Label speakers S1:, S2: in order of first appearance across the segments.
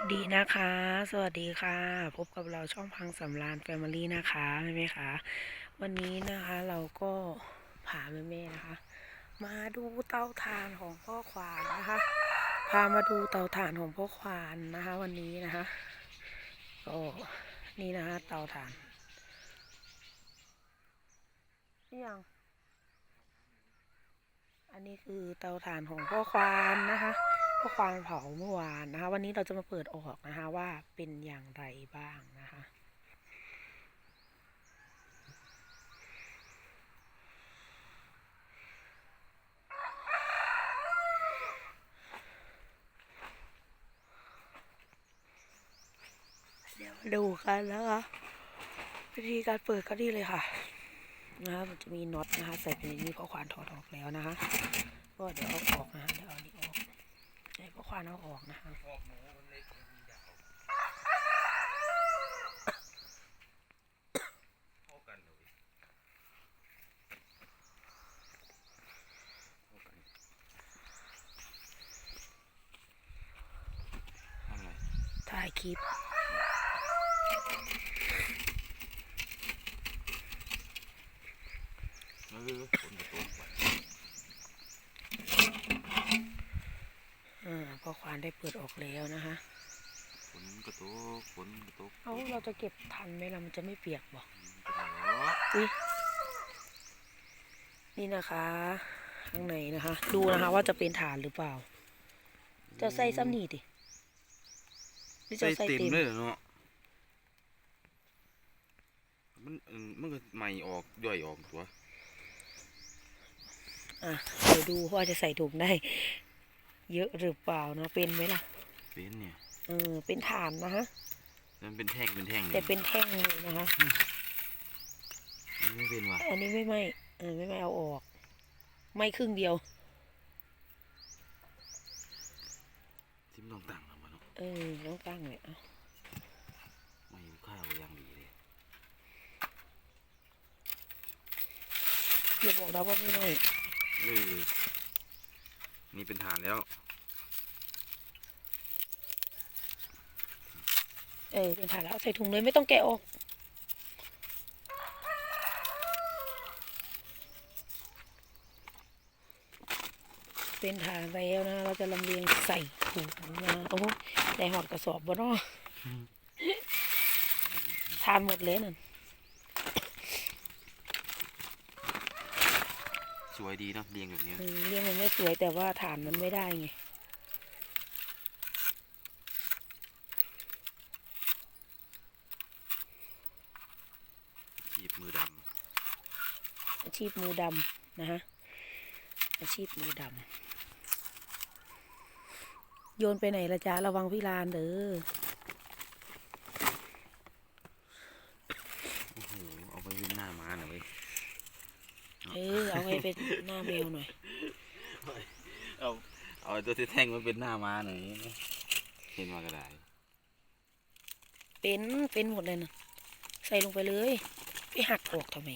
S1: วัสดีนะคะ สวัสดีค่ะ พบกับเราช่องพังสำรานแฟมิลี่นะคะแม่แม่คะวันนี้นะคะเราก็พาแม่แม่ๆนะคะ มาดูเตาถ่านของพ่อควานนะคะ พามาดูเตาถ่านของพ่อควานนะคะ วันนี้นะคะก็นี่นะคะเตาถ่านนี่ยังอันนี้คือเตาถ่านของพ่อควานนะคะ พ่อควานเผาเมื่อวานนะคะ วันนี้เราจะมาเปิดออกนะคะว่าเป็นอย่างไรบ้างนะคะเดี๋ยวมาดูกันนะคะวิธีการเปิดก็ดีเลยค่ะนะคะมันจะมีน็อตนะคะ ใส่ไปในนี้เพราะควานถอดออกแล้วนะคะ ก็เดี๋ยวเอาออกนะคะเดี๋ยว ควานเอาออกนะคะ
S2: ทำไร
S1: ถ่ายคลิป
S2: เออคนกระตุ้นไป
S1: อ่าพ่อควาน ได้เปิดออกแล้วนะคะ
S2: คนกระตุ้นคนกระตุ้น
S1: เอาเราจะเก็บทันไหมล่ะมันจะไม่เปียกบอก
S2: กระตุ้น
S1: อุ้ยนี่นะคะข้างในนะคะ ดูนะคะว่าจะเป็นฐานหรือเปล่า จะใส่ซ้ำนี่ดิหรือจะ
S2: ใส่
S1: ใส่
S2: เต็ม
S1: เต็ม
S2: เลยเหรอเนาะมันเออมันก็ใหม่ออกย่อยออกตัว
S1: อะเดี๋ยวดูว่าจะใส่ถุงได้ เยอะหรือเปล่านะเป็นไหมล่ะ
S2: เป็นเนี่ย
S1: เออเป็นฐานนะฮะ
S2: มันเป็นแท่งเป็นแท่ง
S1: แต่เป็นแท่งเลยนะคะ
S2: มันไม่เป็นว่ะ
S1: อันนี้ไม่ไหมเออไม่ไหมเอาออก ไม่ครึ่งเดียว
S2: ที่มันต้องตั้งเอามาเนาะ
S1: เออต้องตั้งเลยเอา
S2: ไม่ข้าวอย่างดีเลย
S1: อย่าบอกนะว่าไม่ไหม
S2: เออ นี่เป็นฐานแล้ว
S1: เออเป็นฐานแล้วใส่ถุงเลยไม่ต้องแกะออกเป็นฐานแล้วนะ เราจะลำเลียงใส่ถุงนะโอ้โหได้หอดกระสอบบ่เนาะทานหมดเลยนั่น
S2: สวยดีเนาะเรียงแบบนี้
S1: เออเรียงมันไม่สวยแต่ว่าฐานมันไม่ได้ไง
S2: จีบมือด
S1: อาชีพมือดำนะฮะอาชีพมือดำโยนไปไหนละจ๊ะระวังพี่ลานเด้อำ
S2: โอ้โหเอาไปเป็นหน้าม้าหน่อยเว้ย
S1: เออเอา ไว้เป็นหน้าแมวหน่อย
S2: เอาเอาไอ้ตัวที่แท่งมันเป็นหน้าม้าหน่อยเห็นมาก็ได้
S1: เป็นเป็นหมดเลยนะใส่ลงไปเลย ไปหักออกทำไม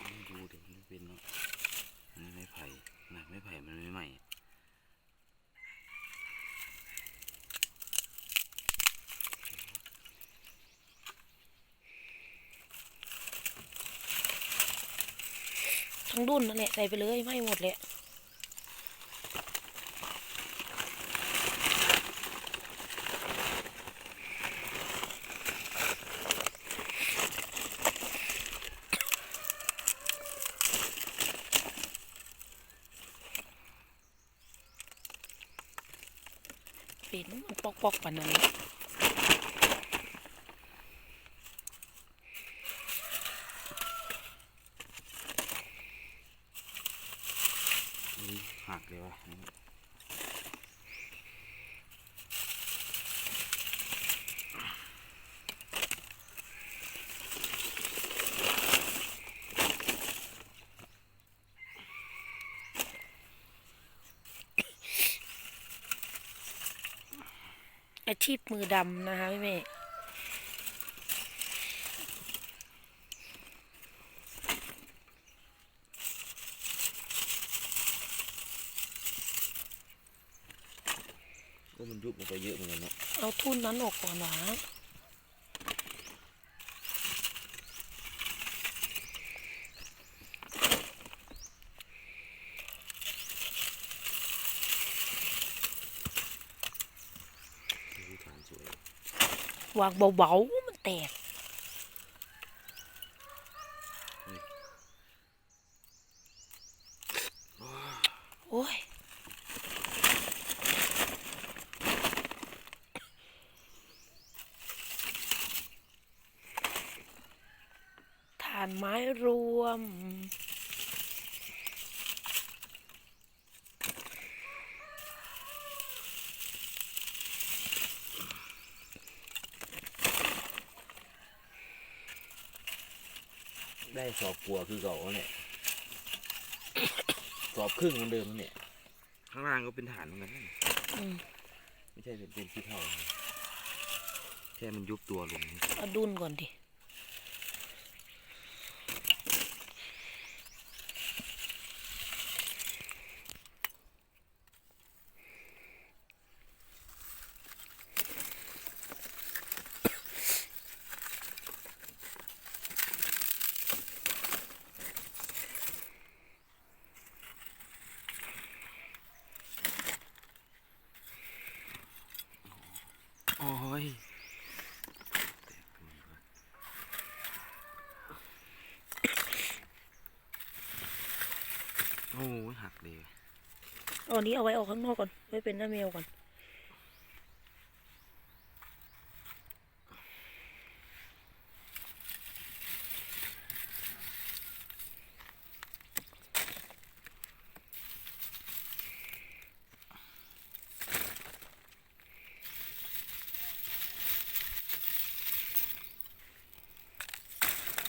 S2: ไม่ดูเดี๋ยวมันเป็นเนาะอันนี้ไม่ไผ่หนักไม่ไผ่มันไม่ใหม่
S1: ทั้งดุนนั่นแหละใส่ไปเลยไม่หมดเลยเป็นมันปอกปอกๆปานนั้น
S2: อุ้ยหักเลยวะ
S1: อาชีพมือดำนะคะพี่เมย์
S2: มันยุบลงไปเยอะเหมือนกันเนาะ
S1: เอาทุ่นนั้นออกก่อนหวะ
S2: ดูฐานสวยวา
S1: งเบาๆมันแตกโอ้ยฐานไม้รวม
S2: ได้สอบกลัวคือเก่าเนี่ยสอบครึ่งเหมือนเดิมเนี่ย ข้างล่างก็เป็นฐานเหมือนกันนะ
S1: อืม
S2: ไม่ใช่เป็นเป็นขี้เท่าแค่มันยุบตัวลง
S1: เอาดุนก่อนดิ
S2: โอ้ย โอ้ยหักเลย
S1: เอาอันนี้เอาไว้ออกข้างนอกก่อน ไว้เป็นหน้าแมวก่อน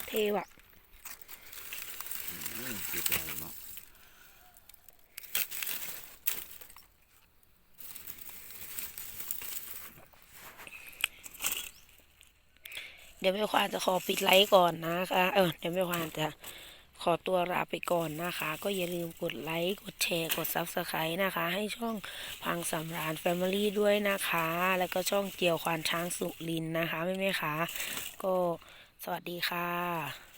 S1: เทว่ะ
S2: อืมเก็บได้เนาะ
S1: ดี๋ยวแม่ควานจะขอปิดไลค์ก่อนนะคะ เออเดี๋ยวแม่ควานจะขอตัวลาไปก่อนนะคะ ก็อย่าลืมกดไลค์ กดแชร์ กดซับสไครต์นะคะ ให้ช่องพังสำราญ Family ด้วยนะคะ แล้วก็ช่องเกี่ยวควานช้างสุรินนะคะแม่แม่ๆคะก็สวัสดีค่ะ